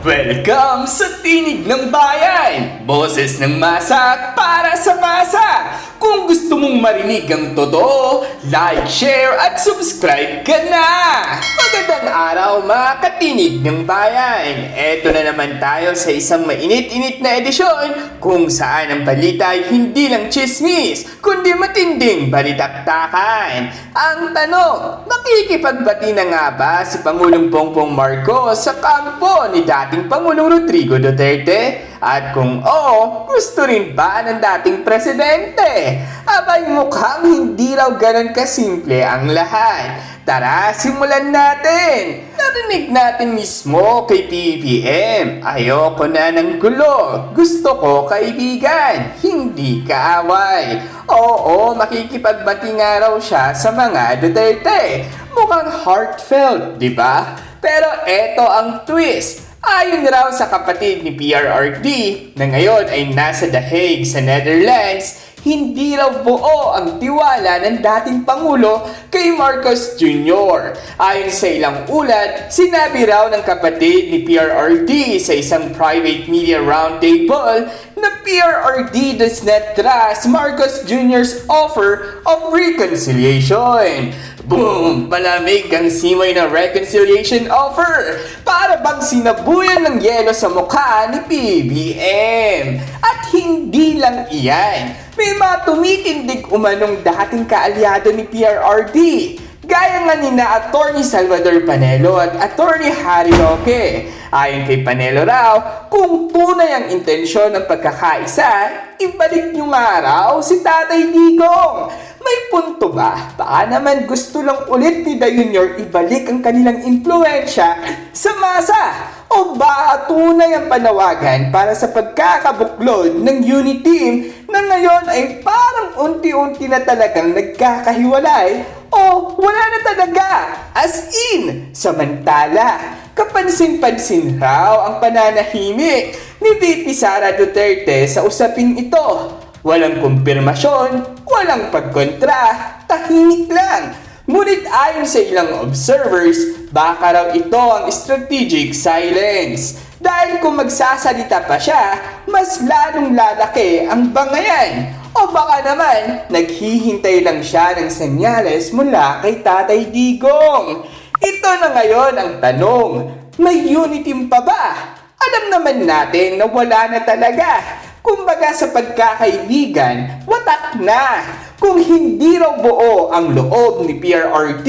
Welcome sa Tinig ng Bayan! Boses ng masa para sa masa! Kung gusto mong marinig ang totoo, like, share at subscribe ka na! Magandang araw mga katinig ng bayan! Eto na naman tayo sa isang mainit-init na edisyon kung saan ang balita ay hindi lang chismis, kundi matinding balitaktakan. Ang tanong, makikipagbati na nga ba si Pangulong Bongbong Marcos sa kampo ni dating Pangulong Rodrigo Duterte? At kung oo, gusto rin ba ng dating presidente? Abay mukhang hindi raw ganun kasimple ang lahat. Tara, simulan natin! Narinig natin mismo kay PBM. Ayoko na ng gulo. Gusto ko kaibigan, hindi kaaway. Oo, makikipagbati nga raw siya sa mga Duterte. Mukhang heartfelt, di ba? Pero eto ang twist. Ayon raw sa kapatid ni PRRD na ngayon ay nasa The Hague sa Netherlands, hindi raw buo ang tiwala ng dating Pangulo kay Marcos Jr. Ayon sa ilang ulat, sinabi raw ng kapatid ni PRRD sa isang private media roundtable na PRRD does not trust Marcos Jr.'s offer of reconciliation. Boom! Malamig ang simoy ng reconciliation offer! Para bang sinabuyan ng yelo sa mukha ni PBM. At hindi lang iyan, may mga tumitindig umanong dating kaalyado ni PRRD. Gaya nga ni na Attorney Salvador Panelo at Attorney Harry Roque. Ayon kay Panelo raw, kung tunay ang intensyon ng pagkakaisa, ibalik nyo nga raw si Tatay Digong. May punto ba? Baka naman gusto lang ulit ni Junior ibalik ang kanilang impluensya sa masa? O ba tunay ang panawagan para sa pagkakabuklod ng unit team na ngayon ay parang unti-unti na talagang nagkakahiwalay o wala na talaga? As in, samantala, kapansin-pansin raw ang pananahimik ni VP Sara Duterte sa usaping ito. Walang kumpirmasyon, walang pagkontra, tahimik lang. Ngunit ayon sa ilang observers, baka raw ito ang strategic silence. Dahil kung magsasalita pa siya, mas lalong lalaki ang bangayan. O baka naman, naghihintay lang siya ng senyales mula kay Tatay Digong. Ito na ngayon ang tanong, may unity pa ba? Alam naman natin na wala na talaga. Kumbaga sa pagkakaibigan, watak na. Kung hindi raw buo ang loob ni PRRD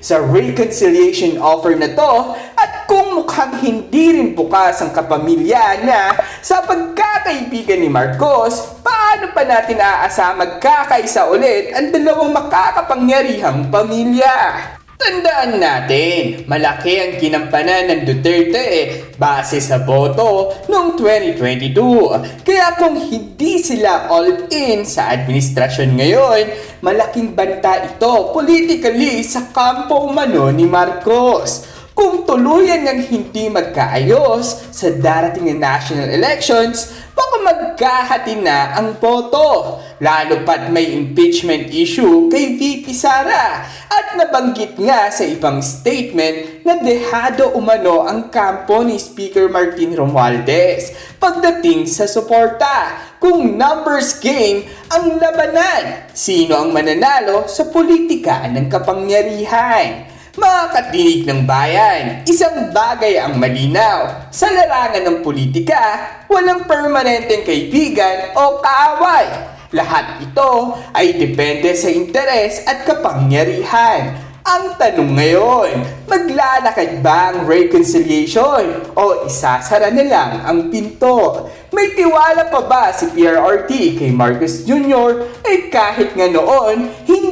sa reconciliation offer na to, at kung mukhang hindi rin bukas ang kapamilya niya sa pagkakaibigan ni Marcos, paano pa natin aasa magkakaisa ulit ang dalawang makakapangyarihang pamilya? Tandaan natin, malaki ang kinampanan ng Duterte eh, base sa boto noong 2022. Kaya kung hindi sila all-in sa administrasyon ngayon, malaking banta ito politically sa kampo umano ni Marcos. Kung tuluyan ng hindi magkaayos sa darating na national elections, baka magkahati na ang boto. Lalo pat may impeachment issue kay VP Sara. At nabanggit nga sa ibang statement na dehado umano ang kampo ni Speaker Martin Romualdez pagdating sa suporta. Kung numbers game ang labanan, sino ang mananalo sa politika ng kapangyarihan? Mga katinig ng bayan, isang bagay ang malinaw. Sa larangan ng politika, walang permanenteng kaibigan o kaaway. Lahat ito ay depende sa interes at kapangyarihan. Ang tanong ngayon, maglalakad ba ang reconciliation o isasara na lang ang pinto? May tiwala pa ba si PRRT kay Marcos Jr. eh kahit nga noon,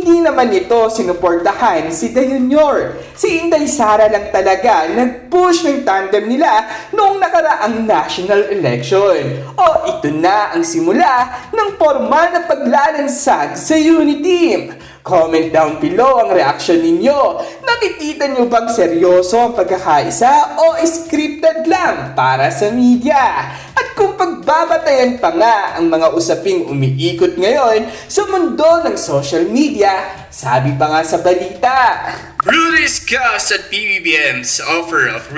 hindi naman ito sinuportahan si De Jr. Si Inday Sara lang talaga nag-push ng tandem nila noong nakaraang national election. O ito na ang simula ng formal na paglalansag sa Unity. Comment down below ang reaksyon ninyo. Nakikita nyo bang seryoso ang pagkakaisa o scripted lang para sa media? Pagbabatayan pa nga ang mga usaping umiikot ngayon sa mundo ng social media, sabi pa nga sa balita. Blue discuss at PBBM's offer of